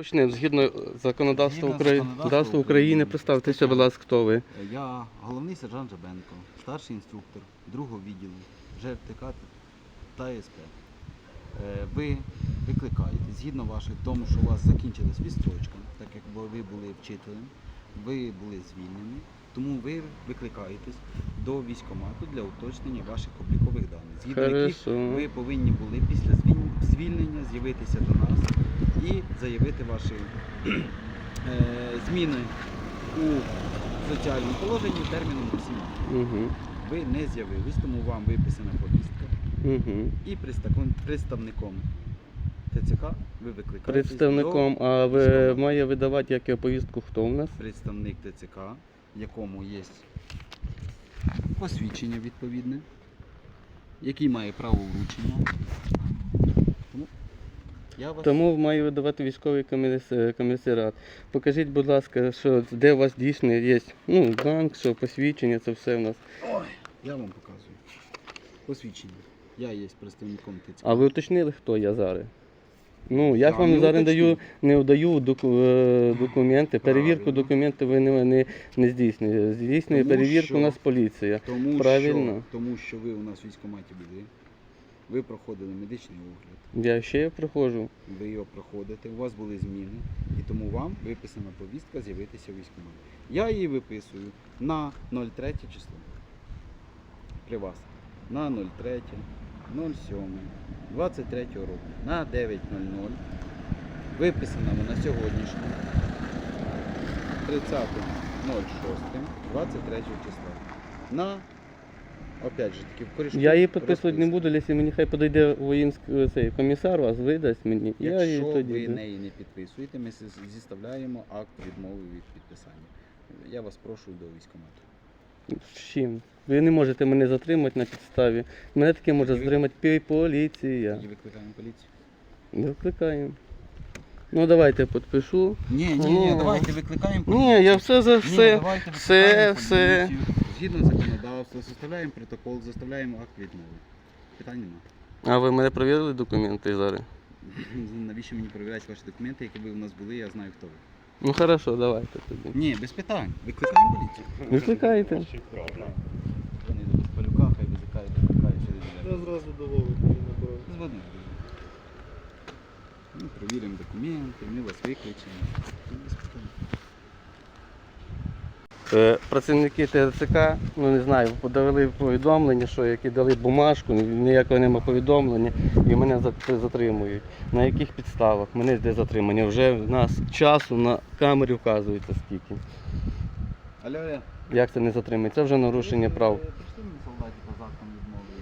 Почнемо. Згідно законодавства Згідно України, законодавства України, представтеся, будь ласка, хто ви. Я головний сержант Жабенко, старший інструктор другого відділу ЖРТК та СП. Е, Ви викликаєте, згідно ваших, тому що у вас закінчилась відстрочка, так як ви були вчителем, ви були звільнені, тому ви викликаєтесь до військкомату для уточнення ваших облікових даних, згідно яких ви повинні були після звільнення з'явитися до нас і заявити ваші е, зміни у соціальному положенні терміном 7 Угу. Ви не з'явились, тому вам виписана повістка. Угу. І представником, ТЦК ви викликаєте Представником, а ви має видавати як повістку, хто у нас? представник ТЦК, якому є посвідчення відповідне, який має право вручення. Тому я вас Тому має видавати військовий коміс- комісаріат. Покажіть, будь ласка, що де у вас дійсно є ну, банк, що посвідчення, це все в нас. Ой, я вам показую. Посвідчення. Я є представником ТЦК. А ви уточнили, хто я зараз? Ну, Я я ж вам не зараз даю, не вдаю доку, е, документи. Перевірку документів ви не, не, не здійснюєте. Здійснює Тому перевірку що- у нас поліція. Тому Правильно. Що, тому що ви у нас в військкоматі були. Ви проходили медичний огляд. Я ще проходжу. ви його проходите, у вас були зміни, і тому вам виписана повістка з'явитися в. Я її виписую на 03 число. При вас. На 03, 07, 23 року, на 9.00. Виписана вона сьогоднішня. 30.06, 23 числа. На, опять же таки, в корішку Я її підписувати не буду, якщо мені хай подойде воїнський цей комісар, вас видасть мені. я її тоді. ви неї не підписуєте, ми зіставляємо акт відмови від підписання. Я вас прошу до військкомату. З чим? Ви не можете мене затримати на підставі. Мене таке може Тоді ви- затримати поліція. Тоді викликаємо поліцію. Викликаємо. Ну давайте підпишу. Ні, ні, Ні. давайте викликаємо. Ні, я все за все. давайте все, викликаємо все. поліцію. Згідно законодавства, составляємо протокол, заставляємо акт відмови. Питань нема. А ви мене перевірили документи зараз? Навіщо мені перевіряти ваші документи, які ви у нас були, я знаю хто ви. Ну хорошо, давайте тоді. Ні, без питань. Викликаємо поліцію. Викликайте. Вони до Палюка, хай викликають, викликають через Я зразу до Вови набираю. Згодом. Ми перевіримо документи, ми вас викличемо. Е, Працівники ТЦК, ну не знаю, подали повідомлення, що які дали бумажку, ніякого немає повідомлення, і мене затримують. На яких підставах? Мене йде затримання. Вже в нас часу на камері вказується скільки. Алло. Як це не затримується? Це вже нарушення прав. Прийшли мені солдатів закону відмовили.